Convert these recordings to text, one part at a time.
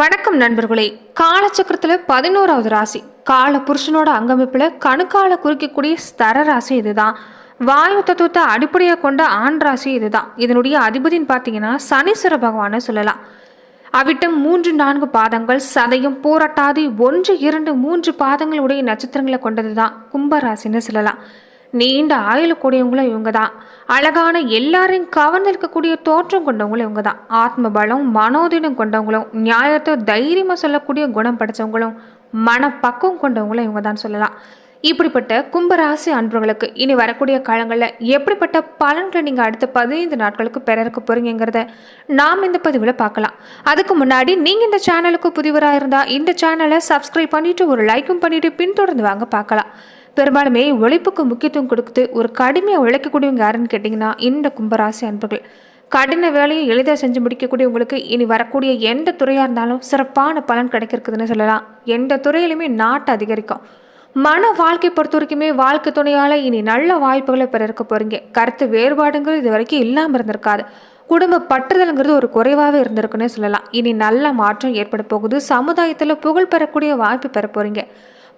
வணக்கம் நண்பர்களே. காலச்சக்கரத்தில் பதினோராவது ராசி. கால புருஷனோட அங்கமைப்பில் கணுக்கால குறிக்கக்கூடிய ஸ்தர ராசி இதுதான். வாயு தத்துவத்தை அடிப்படையாக கொண்ட ஆண் ராசி இதுதான். இதனுடைய அதிபதின்னு பார்த்தீங்கன்னா சனீஸ்வர பகவானை சொல்லலாம். அவிட்டம் மூன்று நான்கு பாதங்கள் சதயம் போராட்டாதி ஒன்று இரண்டு மூன்று பாதங்களுடைய நட்சத்திரங்களை கொண்டது தான் கும்பராசின்னு சொல்லலாம். நீண்ட ஆயுள் கூடியவங்களும் இவங்க தான் அழகான எல்லாரையும் கவர்ந்திருக்கக்கூடிய தோற்றம் கொண்டவங்களும் இவங்க தான் ஆத்ம பலம் மனோதினம் கொண்டவங்களும் நியாயத்தை தைரியமாக சொல்லக்கூடிய குணம் படித்தவங்களும் மனப்பக்குவம் கொண்டவங்களும் இவங்க தான் சொல்லலாம். இப்படிப்பட்ட கும்பராசி அன்பர்களுக்கு இனி வரக்கூடிய காலங்களில் எப்படிப்பட்ட பலன்களை நீங்கள் அடுத்த பதினைந்து நாட்களுக்கு பெற இருக்க நாம் இந்த பதிவில் பார்க்கலாம். அதுக்கு முன்னாடி நீங்கள் இந்த சேனலுக்கு புதிவராக இருந்தால் இந்த சேனலை சப்ஸ்கிரைப் பண்ணிட்டு ஒரு லைக்கும் பண்ணிவிட்டு பின்தொடர்ந்து வாங்க பார்க்கலாம். பெரும்பாலுமே உழைப்புக்கு முக்கியத்துவம் கொடுத்து ஒரு கடுமையாக உழைக்கக்கூடியவங்க யாருன்னு கேட்டிங்கன்னா இந்த கும்பராசி அன்பர்கள். கடின வேலையை எளிதாக செஞ்சு முடிக்கக்கூடியவங்களுக்கு இனி வரக்கூடிய எந்த துறையாக இருந்தாலும் சிறப்பான பலன் கிடைக்கிறதுன்னு சொல்லலாம். எந்த துறையிலுமே நாட்டை அதிகரிக்கும். மன வாழ்க்கை பொறுத்த வரைக்குமே வாழ்க்கை துணையால் இனி நல்ல வாய்ப்புகளை பெற இருக்க போகிறீங்க கருத்து வேறுபாடுங்கிறது இது வரைக்கும் இல்லாமல் இருந்திருக்காது. குடும்ப பற்றுதலுங்கிறது ஒரு குறைவாகவே இருந்திருக்குன்னே சொல்லலாம். இனி நல்ல மாற்றம் ஏற்பட போகுது. சமுதாயத்தில் புகழ் பெறக்கூடிய வாய்ப்பு பெற போகிறீங்க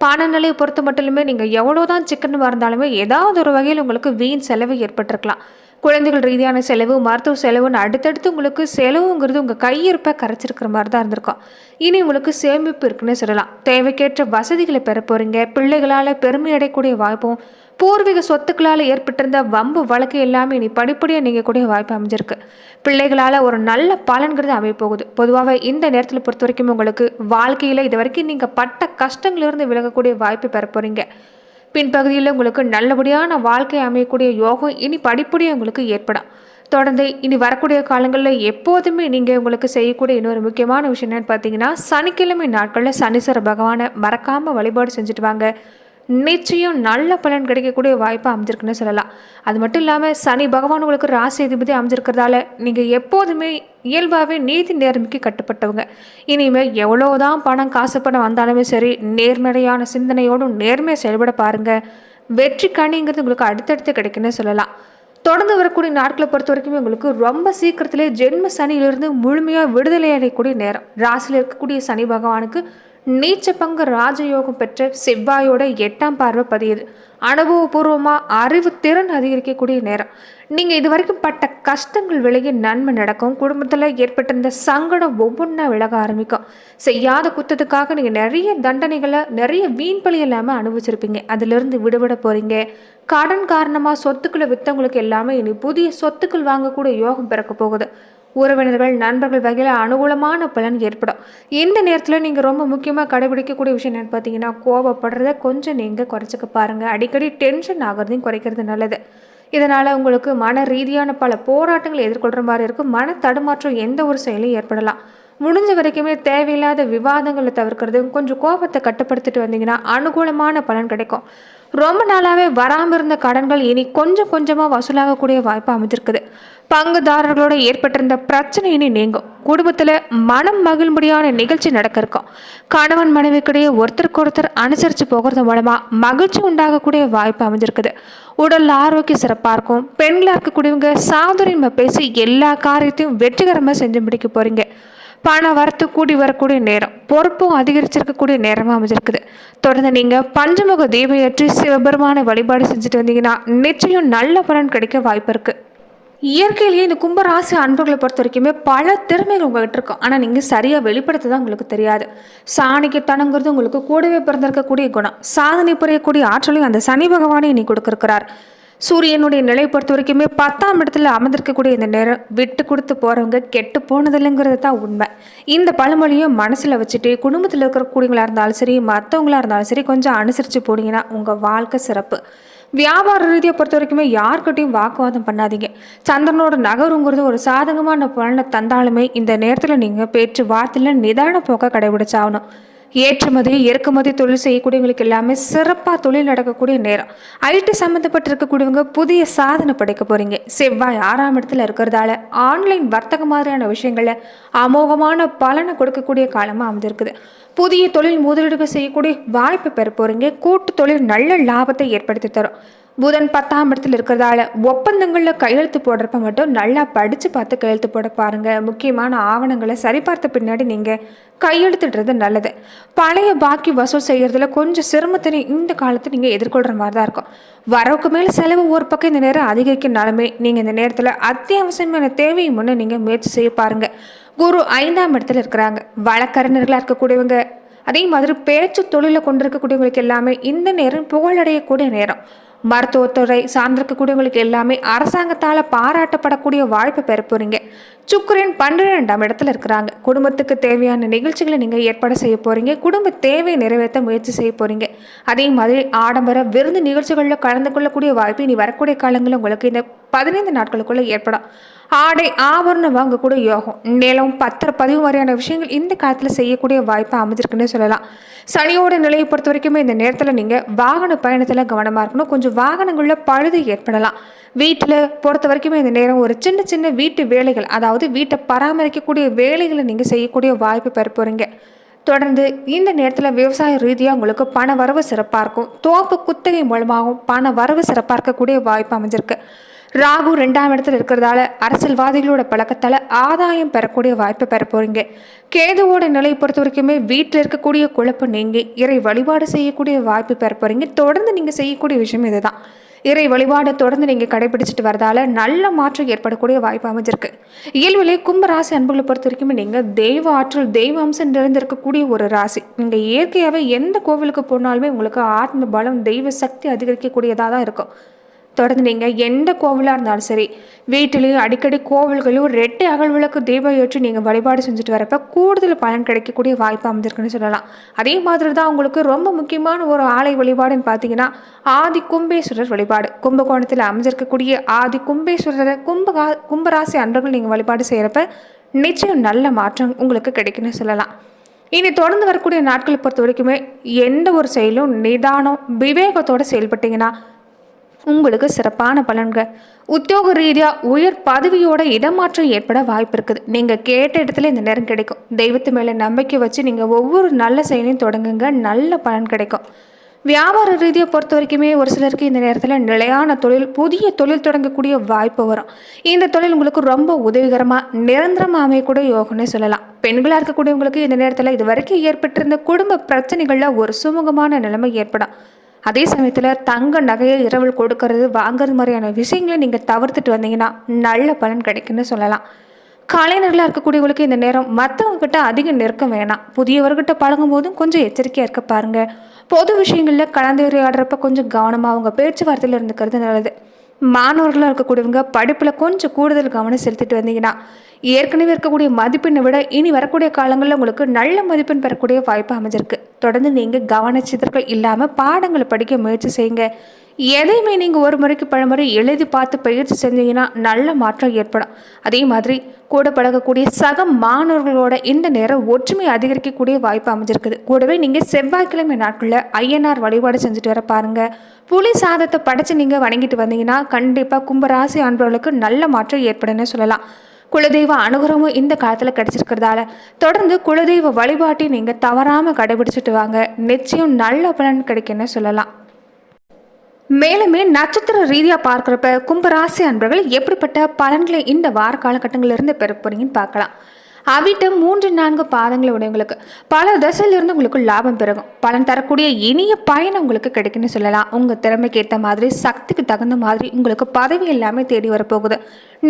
பானநிலையை பொறுத்த மட்டுமே நீங்கள் எவ்வளோதான் சிக்கனமாக இருந்தாலுமே ஏதாவது ஒரு வகையில் உங்களுக்கு வீண் செலவு ஏற்பட்டிருக்கலாம். குழந்தைகள் ரீதியான செலவு மருத்துவ செலவுன்னு அடுத்தடுத்து உங்களுக்கு செலவுங்கிறது உங்கள் கையிருப்பை கரைச்சிருக்கிற மாதிரி தான் இருந்திருக்கும். இனி உங்களுக்கு சேமிப்பு இருக்குன்னு சொல்லலாம். தேவைக்கேற்ற வசதிகளை பெற போகிறீங்க பிள்ளைகளால் பெருமை அடையக்கூடிய வாய்ப்பும் பூர்வீக சொத்துக்களால் ஏற்பட்டிருந்த வம்பு வழக்கு எல்லாமே இனி படிப்படியாக நீங்கள் கூடிய வாய்ப்பு அமைஞ்சிருக்கு. பிள்ளைகளால் ஒரு நல்ல பலன்கிறது அமையப்போகுது. பொதுவாக இந்த நேரத்தில் பொறுத்த வரைக்கும் உங்களுக்கு வாழ்க்கையில் இது வரைக்கும் நீங்கள் பட்ட கஷ்டங்களிலிருந்து விலகக்கூடிய வாய்ப்பு பெற போகிறீங்க பின்பகுதியில் உங்களுக்கு நல்லபடியான வாழ்க்கை அமையக்கூடிய யோகம் இனி படிப்படியாக உங்களுக்கு ஏற்படும். தொடர்ந்து இனி வரக்கூடிய காலங்களில் எப்போதுமே நீங்கள் உங்களுக்கு செய்யக்கூடிய இன்னொரு முக்கியமான விஷயம் என்னன்னு பார்த்தீங்கன்னா சனிக்கிழமை நாட்களில் சனீஸ்வர பகவானை மறக்காமல் வழிபாடு செஞ்சுட்டு வாங்க. நிச்சயம் நல்ல பலன் கிடைக்கக்கூடிய வாய்ப்பு அமைஞ்சிருக்குன்னு சொல்லலாம். அது மட்டும் இல்லாமல் சனி பகவான் உங்களுக்கு ராசி அதிபதி அமைஞ்சிருக்கிறதால நீங்கள் எப்போதுமே இயல்பாகவே நீதி நேர்மைக்கு கட்டுப்பட்டவங்க. இனிமேல் எவ்வளோதான் பணம் காசு பணம் வந்தாலுமே சரி நேர்மறையான சிந்தனையோடும் நேர்மையை செயல்பட பாருங்கள் வெற்றி கணிங்கிறது உங்களுக்கு அடுத்தடுத்து கிடைக்குன்னு சொல்லலாம். தொடர்ந்து வரக்கூடிய நாட்களை பொறுத்த வரைக்குமே உங்களுக்கு ரொம்ப சீக்கிரத்திலே ஜென்ம சனியிலிருந்து முழுமையாக விடுதலை அடையக்கூடிய நேரம். ராசியில் இருக்கக்கூடிய சனி பகவானுக்கு நீச்ச பங்கு ராஜயோகம் பெற்ற செவ்வாயோட எட்டாம் பார்வை பதியுது. அனுபவபூர்வமாக அறிவு திறன் அதிகரிக்கக்கூடிய நேரம். நீங்கள் இது வரைக்கும் பட்ட கஷ்டங்கள் விலகி நன்மை நடக்கும். குடும்பத்தில் ஏற்பட்டிருந்த சங்கடம் ஒவ்வொன்றா விலக ஆரம்பிக்கும். செய்யாத குத்தத்துக்காக நீங்கள் நிறைய தண்டனைகளை நிறைய வீண் இல்லாமல் அனுபவிச்சிருப்பீங்க. அதிலிருந்து விடுபட போகிறீங்க கடன் காரணமாக சொத்துக்களை விற்றவங்களுக்கு எல்லாமே இனி புதிய சொத்துக்கள் வாங்கக்கூடிய யோகம் பிறக்க போகுது. உறவினர்கள் நண்பர்கள் வகையில் அனுகூலமான பலன் ஏற்படும். இந்த நேரத்தில் நீங்கள் ரொம்ப முக்கியமாக கடைபிடிக்கக்கூடிய விஷயம் என்னென்னு பார்த்தீங்கன்னா கோபப்படுறத கொஞ்சம் நீங்கள் குறைச்சிக்க பாருங்கள் அடிக்கடி டென்ஷன் ஆகிறதையும் குறைக்கிறது நல்லது. இதனால் உங்களுக்கு மன ரீதியான பல போராட்டங்களை எதிர்கொள்கிற மாதிரி இருக்கும். மன தடுமாற்றம் எந்த ஒரு செயலும் ஏற்படலாம். முடிஞ்ச வரைக்குமே தேவையில்லாத விவாதங்களை தவிர்க்கிறது கொஞ்சம் கோபத்தை கட்டுப்படுத்திட்டு வந்தீங்கன்னா அனுகூலமான பலன் கிடைக்கும். ரொம்ப நாளாகவே வராமல் இருந்த கடன்கள் இனி கொஞ்சம் கொஞ்சமாக வசூலாகக்கூடிய வாய்ப்பு அமைஞ்சிருக்குது. பங்குதாரர்களோட ஏற்பட்டிருந்த பிரச்சனையினை நீங்கும். குடும்பத்தில் மனம் மகிழ்முடியான நிகழ்ச்சி நடக்க இருக்கும் கணவன் மனைவிக்கிடையே ஒருத்தருக்கு ஒருத்தர் அனுசரித்து போகிறது மூலமாக மகிழ்ச்சி உண்டாகக்கூடிய வாய்ப்பு அமைஞ்சிருக்குது. உடல் ஆரோக்கியம் சிறப்பாக இருக்கும். பெண்களாக இருக்கக்கூடியவங்க சாதுரியமாக பேசி எல்லா காரியத்தையும் வெற்றிகரமாக செஞ்சு முடிக்க போகிறீங்க பண வரத்து கூடி வரக்கூடிய நேரம் பொறுப்பும் அதிகரிச்சிருக்கக்கூடிய நேரமாக அமைஞ்சிருக்குது. தொடர்ந்து நீங்கள் பஞ்சமுக தீபம் ஏற்றி சிவபெருமான வழிபாடு செஞ்சுட்டு வந்தீங்கன்னா நிச்சயம் நல்ல பலன் கிடைக்க வாய்ப்பு இருக்குது இயற்கையிலேயே இந்த கும்பராசி அன்புகளை பொறுத்த வரைக்குமே பல திறமைகள் உங்கள்கிட்ட இருக்கும். ஆனால் நீங்கள் சரியாக வெளிப்படுத்த தான் உங்களுக்கு தெரியாது. சாணிக்கு தனங்கிறது உங்களுக்கு கூடவே பிறந்திருக்கக்கூடிய குணம். சாதனை புரியக்கூடிய ஆற்றலையும் அந்த சனி பகவானே நீ கொடுக்கிருக்கிறார் சூரியனுடைய நிலை பொறுத்த வரைக்குமே பத்தாம் இடத்துல அமர்ந்திருக்கக்கூடிய இந்த நேரம் விட்டு கொடுத்து போகிறவங்க கெட்டு போனதில்லைங்கிறது தான் உண்மை. இந்த பழமொழியும் மனசில் வச்சுட்டு குடும்பத்தில் இருக்கக்கூடியவங்களா இருந்தாலும் சரி மற்றவங்களா இருந்தாலும் சரி கொஞ்சம் அனுசரித்து போனீங்கன்னா உங்கள் வாழ்க்கை சிறப்பு. வியாபார ரீதியை பொறுத்த வரைக்குமே யார்கிட்டையும் வாக்குவாதம் பண்ணாதீங்க. சந்திரனோட நகருங்கிறது ஒரு சாதகமான பலனை தந்தாலுமே இந்த நேரத்தில் நீங்கள் பேச்சு வார்த்தையில் நிதான போக்க கடைபிடிச்சாகணும். ஏற்றுமதி இறக்குமதி தொழில் செய்யக்கூடியவங்களுக்கு எல்லாமே சிறப்பாக தொழில் நடக்கக்கூடிய நேரம். ஐடி சம்மந்தப்பட்டிருக்கக்கூடியவங்க புதிய சாதனை படைக்க போகிறீங்க செவ்வாய் ஆறாம் இடத்துல இருக்கிறதால ஆன்லைன் வர்த்தக மாதிரியான விஷயங்களில் அமோகமான பலனை கொடுக்கக்கூடிய காலமாக அமைஞ்சிருக்குது புதிய தொழில் முதலீடுகள் செய்யக்கூடிய வாய்ப்பு பெற போகிறீங்க கூட்டு தொழில் நல்ல லாபத்தை ஏற்படுத்தி தரும். புதன் பத்தாம் இடத்துல இருக்கிறதால ஒப்பந்தங்களில் கையெழுத்து போடுறப்ப மட்டும் நல்லா படித்து பார்த்து கையெழுத்து போட பாருங்கள் முக்கியமான ஆவணங்களை சரிபார்த்த பின்னாடி நீங்கள் கையெழுத்துடுறது நல்லது. பழைய பாக்கி வசூல் செய்கிறதுல கொஞ்சம் சிரமத்தினை இந்த காலத்தை நீங்கள் எதிர்கொள்கிற மாதிரி தான் இருக்கும். வரவுக்கு மேலே செலவு ஒரு பக்கம் இந்த நேரம் அதிகரிக்கனாலுமே நீங்கள் இந்த நேரத்தில் அத்தியாவசியமான தேவையை முன்னே நீங்கள் முயற்சி செய்ய பாருங்கள் குரு ஐந்தாம் இடத்துல இருக்கிறாங்க. வழக்கறிஞர்களாக இருக்கக்கூடியவங்க அதே மாதிரி பேச்சு தொழிலை கொண்டிருக்கக்கூடியவங்களுக்கு எல்லாமே இந்த நேரம் புகழடையக்கூடிய நேரம். மருத்துவத்துறை சார்ந்திருக்கக்கூடியவங்களுக்கு எல்லாமே அரசாங்கத்தால் பாராட்டப்படக்கூடிய வாய்ப்பை பெற போகிறீங்க சுக்கரன் பன்னிரெண்டாம் இடத்துல இருக்கிறாங்க. குடும்பத்துக்கு தேவையான நிகழ்ச்சிகளை நீங்கள் ஏற்பாடு செய்ய போகிறீங்க குடும்ப தேவையை நிறைவேற்ற முயற்சி செய்ய போகிறீங்க அதே மாதிரி ஆடம்பர விருந்து நிகழ்ச்சிகளில் கலந்து கொள்ளக்கூடிய வாய்ப்பு இனி வரக்கூடிய காலங்களில் உங்களுக்கு இந்த பதினைந்து நாட்களுக்குள்ளே ஏற்படும். ஆடை ஆபரணம் வாங்கக்கூடிய யோகம். நிலம் பத்திர பதிவு மாதிரியான விஷயங்கள் இந்த காலத்தில் செய்யக்கூடிய வாய்ப்பு அமைஞ்சிருக்குன்னு சொல்லலாம். சனியோட நிலையை பொறுத்த வரைக்குமே இந்த நேரத்தில் நீங்கள் வாகன பயணத்தில் கவனமாக இருக்கணும். கொஞ்சம் வாகனங்களில் பழுது ஏற்படலாம். வீட்டில் பொறுத்த வரைக்குமே இந்த நேரம் ஒரு சின்ன சின்ன வீட்டு வேலைகள் அதாவது வீட்டை பராமரிக்கக்கூடிய வேலைகளை நீங்கள் செய்யக்கூடிய வாய்ப்பு பெற போகிறீங்க தொடர்ந்து இந்த நேரத்தில் விவசாய ரீதியாக உங்களுக்கு பண வரவு சிறப்பாக இருக்கும். தோப்பு குத்தகை மூலமாகவும் பண வரவு சிறப்பாக இருக்கக்கூடிய வாய்ப்பு அமைஞ்சிருக்கு. ராகு ரெண்டாம் இடத்துல இருக்கிறதால அரசியல்வாதிகளோட பழக்கத்தால் ஆதாயம் பெறக்கூடிய வாய்ப்பை பெற போகிறீங்க கேதுவோட நிலையை பொறுத்த வரைக்குமே வீட்டில் இருக்கக்கூடிய குழப்பம் நீங்கி இறை வழிபாடு செய்யக்கூடிய வாய்ப்பு பெற போகிறீங்க தொடர்ந்து நீங்கள் செய்யக்கூடிய விஷயம் இதுதான். இறை வழிபாடை தொடர்ந்து நீங்கள் கடைபிடிச்சிட்டு வரதால நல்ல மாற்றம் ஏற்படக்கூடிய வாய்ப்பு அமைஞ்சிருக்கு. இயல்பிலே கும்பராசி அன்புகளை பொறுத்த வரைக்குமே நீங்கள் தெய்வ ஆற்றல் தெய்வ அம்சம் நிறைந்திருக்கக்கூடிய ஒரு ராசி. நீங்கள் இயற்கையாகவே எந்த கோவிலுக்கு போனாலுமே உங்களுக்கு ஆத்ம பலம் தெய்வ சக்தி அதிகரிக்கக்கூடியதாக தான் இருக்கும். தொடர்ந்து நீங்கள் எந்த கோவிலாக இருந்தாலும் சரி வீட்டிலையும் அடிக்கடி கோவில்களையும் ரெட்டை அகல் விளக்கு தீபம் ஏற்றி நீங்கள் வழிபாடு செஞ்சுட்டு வரப்போ கூடுதல் பலன் கிடைக்கக்கூடிய வாய்ப்பு அமைஞ்சிருக்குன்னு சொல்லலாம். அதே மாதிரி தான் உங்களுக்கு ரொம்ப முக்கியமான ஒரு ஆலை வழிபாடுன்னு பார்த்தீங்கன்னா ஆதி கும்பேஸ்வரர் வழிபாடு. கும்பகோணத்தில் அமைஞ்சிருக்கக்கூடிய ஆதி கும்பேஸ்வரரை கும்ப கும்பராசி அன்றர்கள் நீங்கள் வழிபாடு செய்கிறப்ப நிச்சயம் நல்ல மாற்றம் உங்களுக்கு கிடைக்குன்னு சொல்லலாம். இனி தொடர்ந்து வரக்கூடிய நாட்களை பொறுத்த வரைக்குமே எந்த ஒரு செயலும் நிதானம் விவேகத்தோடு செயல்பட்டீங்கன்னா உங்களுக்கு சிறப்பான பலன்கள். உத்தியோக ரீதியாக உயர் பதவியோட இடமாற்றம் ஏற்பட வாய்ப்பு இருக்குது. நீங்கள் கேட்ட இடத்துல இந்த நேரம் கிடைக்கும். தெய்வத்து மேலே நம்பிக்கை வச்சு நீங்கள் ஒவ்வொரு நல்ல செயலையும் தொடங்குங்க. நல்ல பலன் கிடைக்கும். வியாபார ரீதியை பொறுத்த வரைக்குமே ஒரு சிலருக்கு இந்த நேரத்தில் நிலையான தொழில் புதிய தொழில் தொடங்கக்கூடிய வாய்ப்பு வரும். இந்த தொழில் உங்களுக்கு ரொம்ப உதவிகரமாக நிரந்தரமாக அமையக்கூட யோகம்னு சொல்லலாம். பெண்களாக இருக்கக்கூடியவங்களுக்கு இந்த நேரத்தில் இது வரைக்கும் ஏற்பட்டிருந்த குடும்ப பிரச்சனைகளில் ஒரு சுமூகமான நிலைமை ஏற்படும். அதே சமயத்தில் தங்க நகையை இரவல் கொடுக்கறது வாங்குறது மாதிரியான விஷயங்களை நீங்கள் தவிர்த்துட்டு வந்தீங்கன்னா நல்ல பலன் கிடைக்குன்னு சொல்லலாம். கலைஞர்களாக இருக்கக்கூடியவங்களுக்கு இந்த நேரம் மற்றவங்கக்கிட்ட அதிகம் அதிக நெருக்கம் வேணாம். புதியவர்கிட்ட பழகும் போதும் கொஞ்சம் எச்சரிக்கையாக இருக்க பாருங்கள் பொது விஷயங்களில் கலந்துரையாடுறப்ப கொஞ்சம் கவனமாக அவங்க பேச்சுவார்த்தையில் இருந்துக்கிறது நல்லது. மாணவர்களாக இருக்கக்கூடியவங்க படிப்பில் கொஞ்சம் கூடுதல் கவனம் செலுத்திட்டு வந்தீங்கன்னா ஏற்கனவே இருக்கக்கூடிய மதிப்பெண்ணை விட இனி வரக்கூடிய காலங்களில் உங்களுக்கு நல்ல மதிப்பெண் பெறக்கூடிய வாய்ப்பு அமைஞ்சிருக்கு. தொடர்ந்து நீங்கள் கவனச்சிதற்கள் இல்லாமல் பாடங்களை படிக்க முயற்சி செய்யுங்க. எதையுமே நீங்கள் ஒரு முறைக்கு பழமுறை எழுதி பார்த்து பயிற்சி செஞ்சீங்கன்னா நல்ல மாற்றம் ஏற்படும். அதே மாதிரி கூட பழகக்கூடிய சக மாணவர்களோட இந்த நேரம் ஒற்றுமை அதிகரிக்கக்கூடிய வாய்ப்பு அமைஞ்சிருக்குது. கூடவே நீங்கள் செவ்வாய்க்கிழமை நாட்களில் ஐஎன்ஆர் வழிபாடு செஞ்சுட்டு வர பாருங்கள் புலி சாதத்தை படைச்சு நீங்கள் வணங்கிட்டு வந்தீங்கன்னா கண்டிப்பாக கும்பராசி அன்பர்களுக்கு நல்ல மாற்றம் ஏற்படுன்னு சொல்லலாம். குலதெய்வ அனுகிரகமும் இந்த காலத்தில் கிடைச்சிருக்கிறதால தொடர்ந்து குலதெய்வ வழிபாட்டை நீங்கள் தவறாமல் கடைபிடிச்சிட்டு வாங்க. நிச்சயம் நல்ல பலன் கிடைக்குன்னு சொல்லலாம். மேலுமே நட்சத்திர ரீதியாக பார்க்குறப்ப கும்பராசி அன்பர்கள் எப்படிப்பட்ட பலன்களை இந்த வார காலகட்டங்களிலிருந்து பெற போறீங்கன்னு பார்க்கலாம். அவிட்டம் மூன்று நான்கு பாதங்கள் உடையவங்களுக்கு. பல தசையிலிருந்து உங்களுக்கு லாபம் பெருகும். பலன் தரக்கூடிய இனிய பயன் உங்களுக்கு கிடைக்குன்னு சொல்லலாம். உங்கள் திறமைக்கு ஏற்ற மாதிரி சக்திக்கு தகுந்த மாதிரி உங்களுக்கு பதவி எல்லாமே தேடி வரப்போகுது.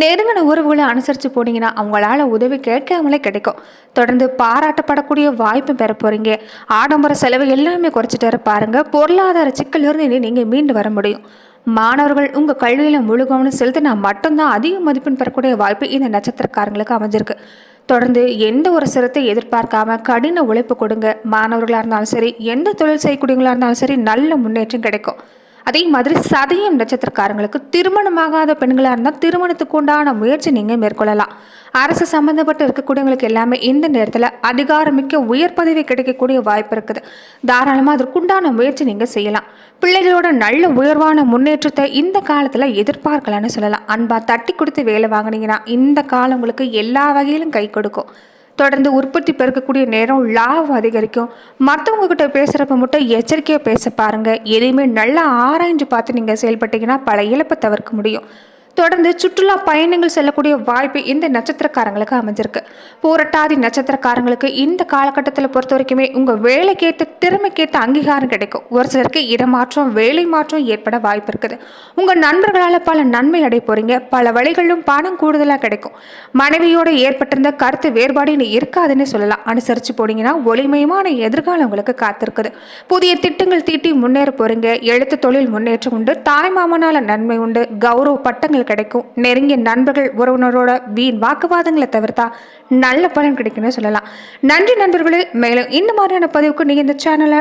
நெருங்கின உறவுகளை அனுசரித்து போனீங்கன்னா அவங்களால உதவி கேட்காமலே கிடைக்கும். தொடர்ந்து பாராட்டப்படக்கூடிய வாய்ப்பு பெற போகிறீங்க ஆடம்பர செலவு எல்லாமே குறைச்சிட்டு வர பாருங்கள் பொருளாதார சிக்கலிருந்து இனி நீங்கள் மீண்டு வர முடியும். மாணவர்கள் உங்கள் கல்வியில் முழு கவனம் செலுத்தினா மட்டும்தான் அதிக மதிப்பெண் பெறக்கூடிய வாய்ப்பு இந்த நட்சத்திரக்காரங்களுக்கு அமைஞ்சிருக்கு. தொடர்ந்து எந்த ஒரு சிரத்தை எதிர்பார்க்காம கடின உழைப்பு கொடுங்க. மாணவர்களாக இருந்தாலும் சரி எந்த தொழில் செய்யக்கூடியவங்களாக இருந்தாலும் சரி நல்ல முன்னேற்றம் கிடைக்கும். அதே மாதிரி சதயம் நட்சத்திரக்காரங்களுக்கு திருமணமாகாத பெண்களாக இருந்தால் திருமணத்துக்கு உண்டான முயற்சி நீங்கள் மேற்கொள்ளலாம். அரசு சம்மந்தப்பட்டு இருக்கக்கூடியவங்களுக்கு எல்லாமே இந்த நேரத்தில் அதிகாரமிக்க உயர் பதவி கிடைக்கக்கூடிய வாய்ப்பு இருக்குது. தாராளமாக அதற்குண்டான முயற்சி நீங்கள் செய்யலாம். பிள்ளைகளோட நல்ல உயர்வான முன்னேற்றத்தை இந்த காலத்தில் எதிர்பார்க்கலான்னு சொல்லலாம். அன்பா தட்டி கொடுத்து வேலை வாங்கினீங்கன்னா இந்த காலம் உங்களுக்கு எல்லா வகையிலும் கை கொடுக்கும். தொடர்ந்து உற்பத்தி பெருக்கக்கூடிய நேரம் லாபம் அதிகரிக்கும். மற்றவங்க கிட்ட பேசுகிறப்ப மட்டும் எச்சரிக்கையாக பேச பாருங்கள் எதையுமே நல்லா ஆராய்ஞ்சு பார்த்து நீங்கள் செயல்பட்டீங்கன்னா பல இழப்பை தவிர்க்க முடியும். தொடர்ந்து சுற்றுலா பயணங்கள் செல்லக்கூடிய வாய்ப்பு இந்த நட்சத்திரக்காரங்களுக்கு அமைஞ்சிருக்கு. பூரட்டாதி நட்சத்திரக்காரங்களுக்கு இந்த காலகட்டத்தில் பொறுத்த வரைக்குமே உங்கள் வேலைக்கேற்ற திறமைக்கேற்ற அங்கீகாரம் கிடைக்கும். ஒரு சிலருக்கு இடமாற்றம் வேலை மாற்றம் ஏற்பட வாய்ப்பு இருக்குது. உங்கள் நண்பர்களால் பல நன்மை அடைய போகிறீங்க பல வழிகளிலும் பணம் கூடுதலாக கிடைக்கும். மனைவியோடு ஏற்பட்டிருந்த கருத்து வேறுபாடு இனி இருக்காதுன்னு சொல்லலாம். அனுசரித்து போனீங்கன்னா ஒளிமயமான எதிர்காலம் உங்களுக்கு காத்திருக்குது. புதிய திட்டங்கள் தீட்டி முன்னேற போகிறீங்க எழுத்து தொழில் முன்னேற்றம் உண்டு. தாய் மாமனால நன்மை உண்டு. கௌரவ பட்டங்கள் கிடைக்கும். நெருங்கிய நண்பர்கள் உறவினரோட வீண் வாக்குவாதங்களை தவிர்த்தா நல்ல பலன் கிடைக்கும்னு சொல்லலாம். நன்றி நண்பர்களே மேலும் இந்த மாதிரியான பதிவுக்கு நீங்கள் இந்த சேனலை